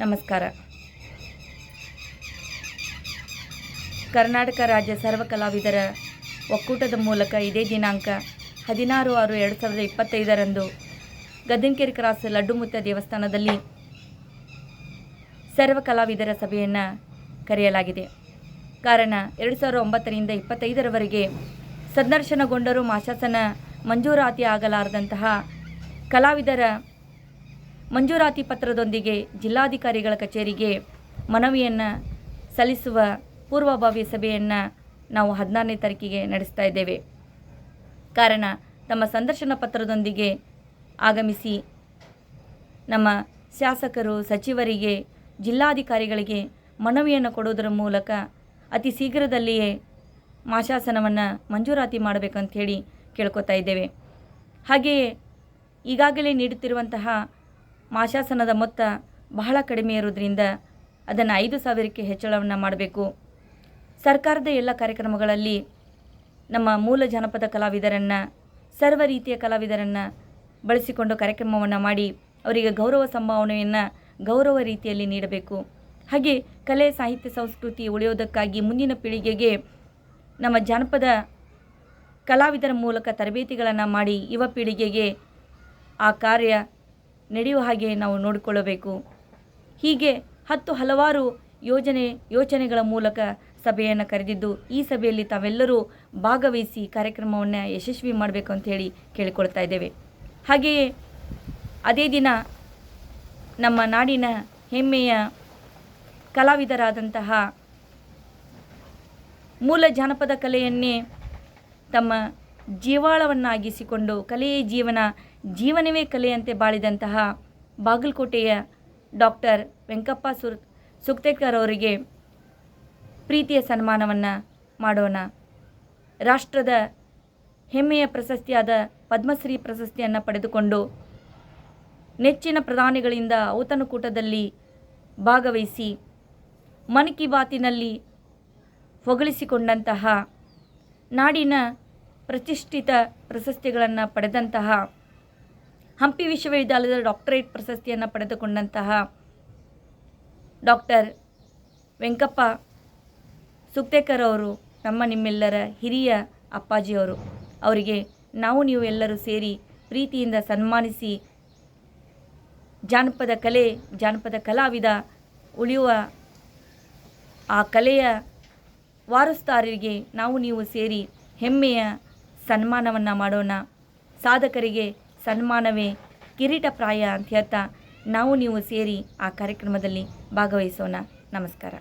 ನಮಸ್ಕಾರ. ಕರ್ನಾಟಕ ರಾಜ್ಯ ಸರ್ವ ಕಲಾವಿದರ ಒಕ್ಕೂಟದ ಮೂಲಕ ಇದೇ ದಿನಾಂಕ ಹದಿನಾರು ಆರು ಎರಡು ಸಾವಿರದ ಇಪ್ಪತ್ತೈದರಂದು ಗದ್ದನಕೆರೆ ಕ್ರಾಸ್ ಲಡ್ಡುಮುತ್ತ ದೇವಸ್ಥಾನದಲ್ಲಿ ಸರ್ವ ಕಲಾವಿದರ ಸಭೆಯನ್ನು ಕರೆಯಲಾಗಿದೆ. ಕಾರಣ ಎರಡು ಸಾವಿರದ ಒಂಬತ್ತರಿಂದ ಇಪ್ಪತ್ತೈದರವರೆಗೆ ಸಂದರ್ಶನಗೊಂಡರೂ ಮಾಶಾಸನ ಮಂಜೂರಾತಿ ಆಗಲಾರದಂತಹ ಕಲಾವಿದರ ಮಂಜೂರಾತಿ ಪತ್ರದೊಂದಿಗೆ ಜಿಲ್ಲಾಧಿಕಾರಿಗಳ ಕಚೇರಿಗೆ ಮನವಿಯನ್ನು ಸಲ್ಲಿಸುವ ಪೂರ್ವಭಾವಿ ಸಭೆಯನ್ನು ನಾವು ಹದಿನಾರನೇ ತಾರೀಕಿಗೆ ನಡೆಸ್ತಾ ಇದ್ದೇವೆ. ಕಾರಣ, ತಮ್ಮ ಸಂದರ್ಶನ ಪತ್ರದೊಂದಿಗೆ ಆಗಮಿಸಿ ನಮ್ಮ ಶಾಸಕರು, ಸಚಿವರಿಗೆ, ಜಿಲ್ಲಾಧಿಕಾರಿಗಳಿಗೆ ಮನವಿಯನ್ನು ಕೊಡುವುದರ ಮೂಲಕ ಅತಿ ಶೀಘ್ರದಲ್ಲಿಯೇ ಮಾಶಾಸನವನ್ನು ಮಂಜೂರಾತಿ ಮಾಡಬೇಕಂತ ಹೇಳಿ ಕೇಳ್ಕೊತಾ ಇದ್ದೇವೆ. ಹಾಗೆಯೇ ಈಗಾಗಲೇ ನೀಡುತ್ತಿರುವಂತಹ ಮಾಶಾಸನದ ಮೊತ್ತ ಬಹಳ ಕಡಿಮೆ ಇರೋದ್ರಿಂದ ಅದನ್ನು ಐದು ಸಾವಿರಕ್ಕೆ ಹೆಚ್ಚಳವನ್ನು ಮಾಡಬೇಕು. ಸರ್ಕಾರದ ಎಲ್ಲ ಕಾರ್ಯಕ್ರಮಗಳಲ್ಲಿ ನಮ್ಮ ಮೂಲ ಜನಪದ ಕಲಾವಿದರನ್ನು, ಸರ್ವ ರೀತಿಯ ಕಲಾವಿದರನ್ನು ಬಳಸಿಕೊಂಡು ಕಾರ್ಯಕ್ರಮವನ್ನು ಮಾಡಿ ಅವರಿಗೆ ಗೌರವ ಸಂಭಾವನೆಯನ್ನು ಗೌರವ ರೀತಿಯಲ್ಲಿ ನೀಡಬೇಕು. ಹಾಗೆ ಕಲೆ, ಸಾಹಿತ್ಯ, ಸಂಸ್ಕೃತಿ ಉಳಿಯೋದಕ್ಕಾಗಿ ಮುಂದಿನ ಪೀಳಿಗೆಗೆ ನಮ್ಮ ಜಾನಪದ ಕಲಾವಿದರ ಮೂಲಕ ತರಬೇತಿಗಳನ್ನು ಮಾಡಿ ಯುವ ಪೀಳಿಗೆಗೆ ಆ ಕಾರ್ಯ ನಡೆಯುವ ಹಾಗೆ ನಾವು ನೋಡಿಕೊಳ್ಳಬೇಕು. ಹೀಗೆ ಹತ್ತು ಹಲವಾರು ಯೋಜನೆ, ಯೋಚನೆಗಳ ಮೂಲಕ ಸಭೆಯನ್ನು ಕರೆದಿದ್ದು, ಈ ಸಭೆಯಲ್ಲಿ ತಾವೆಲ್ಲರೂ ಭಾಗವಹಿಸಿ ಕಾರ್ಯಕ್ರಮವನ್ನು ಯಶಸ್ವಿ ಮಾಡಬೇಕು ಅಂತ ಕೇಳಿಕೊಳ್ತಾ ಇದ್ದೇವೆ. ಹಾಗೆಯೇ ಅದೇ ದಿನ ನಮ್ಮ ನಾಡಿನ ಹೆಮ್ಮೆಯ ಕಲಾವಿದರಾದಂತಹ ಮೂಲ ಜಾನಪದ ಕಲೆಯನ್ನೇ ತಮ್ಮ ಜೀವಾಳವನ್ನಾಗಿಸಿಕೊಂಡು ಕಲೆಯೇ ಜೀವನ, ಜೀವನವೇ ಕಲೆಯಂತೆ ಬಾಳಿದಂತಹ ಬಾಗಲಕೋಟೆಯ ಡಾಕ್ಟರ್ ವೆಂಕಪ್ಪ ಸುರ್, ಸುಕ್ತೇಕರ್ ಅವರಿಗೆ ಪ್ರೀತಿಯ ಸನ್ಮಾನವನ್ನು ಮಾಡೋಣ. ರಾಷ್ಟ್ರದ ಹೆಮ್ಮೆಯ ಪ್ರಶಸ್ತಿಯಾದ ಪದ್ಮಶ್ರೀ ಪ್ರಶಸ್ತಿಯನ್ನು ಪಡೆದುಕೊಂಡು ನೆಚ್ಚಿನ ಪ್ರಧಾನಿಗಳಿಂದ ಔತಣಕೂಟದಲ್ಲಿ ಭಾಗವಹಿಸಿ ಮನ್ ಕಿ ಬಾತಿನಲ್ಲಿ ಹೊಗಳಿಸಿಕೊಂಡಂತಹ ನಾಡಿನ ಪ್ರತಿಷ್ಠಿತ ಪ್ರಶಸ್ತಿಗಳನ್ನು ಪಡೆದಂತಹ ಹಂಪಿ ವಿಶ್ವವಿದ್ಯಾಲಯದ ಡಾಕ್ಟರೇಟ್ ಪ್ರಶಸ್ತಿಯನ್ನು ಪಡೆದುಕೊಂಡಂತಹ ಡಾಕ್ಟರ್ ವೆಂಕಪ್ಪ ಸುಕ್ತೇಕರ್ ಅವರು, ನಮ್ಮ ನಿಮ್ಮೆಲ್ಲರ ಹಿರಿಯ ಅಪ್ಪಾಜಿಯವರು, ಅವರಿಗೆ ನಾವು ನೀವು ಎಲ್ಲರೂ ಸೇರಿ ಪ್ರೀತಿಯಿಂದ ಸನ್ಮಾನಿಸಿ ಜಾನಪದ ಕಲೆ, ಜಾನಪದ ಕಲಾವಿದ ಉಳಿಯುವ ಆ ಕಲೆಯ ವಾರಸ್ತಾರರಿಗೆ ನಾವು ನೀವು ಸೇರಿ ಹೆಮ್ಮೆಯ ಸನ್ಮಾನವನ್ನು ಮಾಡೋಣ. ಸಾಧಕರಿಗೆ ಸನ್ಮಾನವೇ ಕಿರೀಟಪ್ರಾಯ ಅಂತ ಹೇಳ್ತಾ ನಾವು ನೀವು ಸೇರಿ ಆ ಕಾರ್ಯಕ್ರಮದಲ್ಲಿ ಭಾಗವಹಿಸೋಣ. ನಮಸ್ಕಾರ.